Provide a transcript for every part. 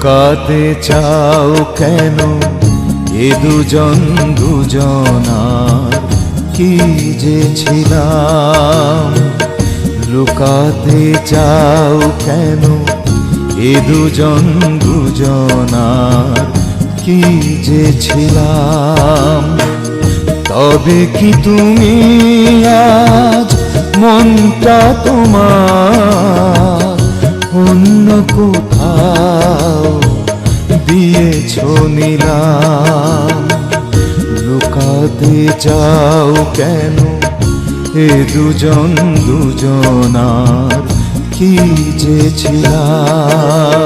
লুকাতে চাও কেন? এ দুজন দুজনার কি যে ছিলাম? লুকাতে চাও কেন? এ দুজন দুজনার কি যে ছিলাম? তবে কি তুমি আজ মনটা তোমার নিলাম লুকাতে চাও কেন? এ দুজন দুজনার কি যে ছিলাম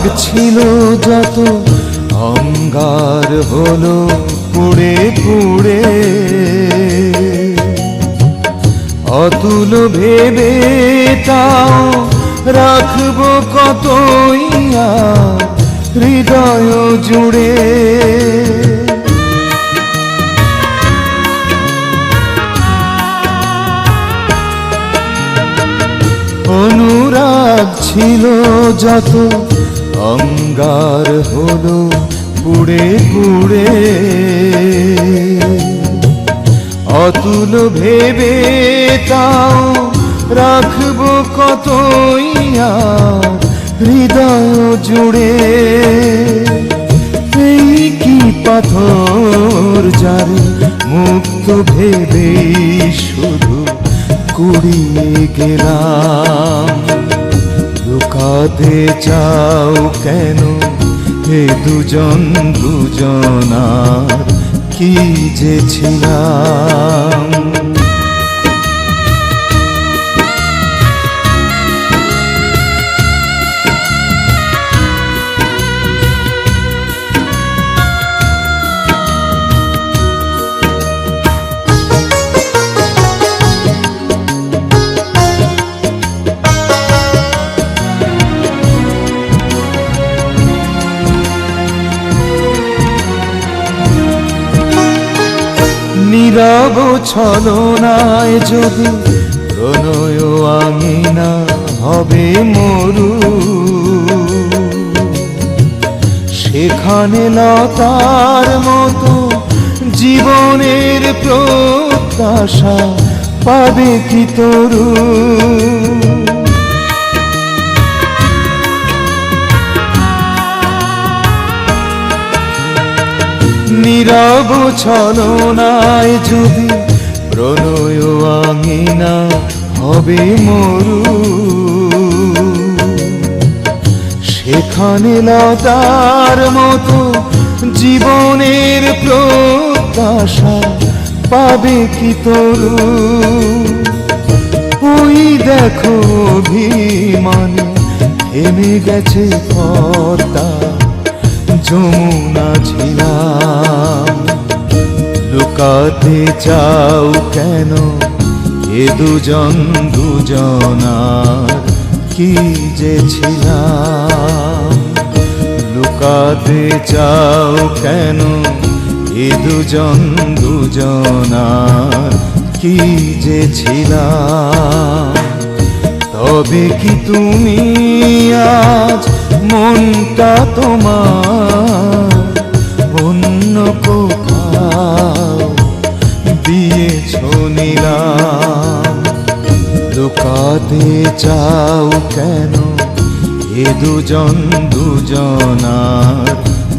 অনুরাগ ছিল যত, অঙ্গার হলো পুড়ে পুড়ে। অতুল ভেবে তাও রাখব আর হৃদয় জুড়ে। অনুরাগ ছিল যত অঙ্গার হলো পুড়ে পুড়ে। অতুল ভেবে তাও রাখব কতই হৃদয় জুড়ে। এই কি পাথর যারে মুক্ত ভেবে শুধু কুড়িয়ে গেলাম। লুকাতে চাও কেন? হে দুজন দুজনার কি যে ছিলাম? নীরব ছলনায় যদি প্রণয় আঙিনা হবে মরু। সেখানে লতার মতো জীবনের প্রত্যাশা পাবে কি তরু? নীরব ছলনায় যদি প্রণয় আঙিনা হবে মরু। সেখানে লতার মতো জীবনের প্রত্যাশা পাবে কি তরু? ওই দেখো অভিমানে থেমে গেছে পর্দা যমুনা ছিলাম লুকাতে চাও কেন? এ দুজন, দুজনার কি যে ছিলাম? লুকাতে চাও কেন? এ দুজন, দুজনার কি যে ছিলাম? তবে কি তুমি আজ মনটা তোমার চাও কেন? এ দুজন দুজনার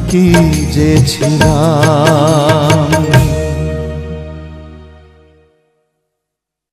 কি যে ছিলাম?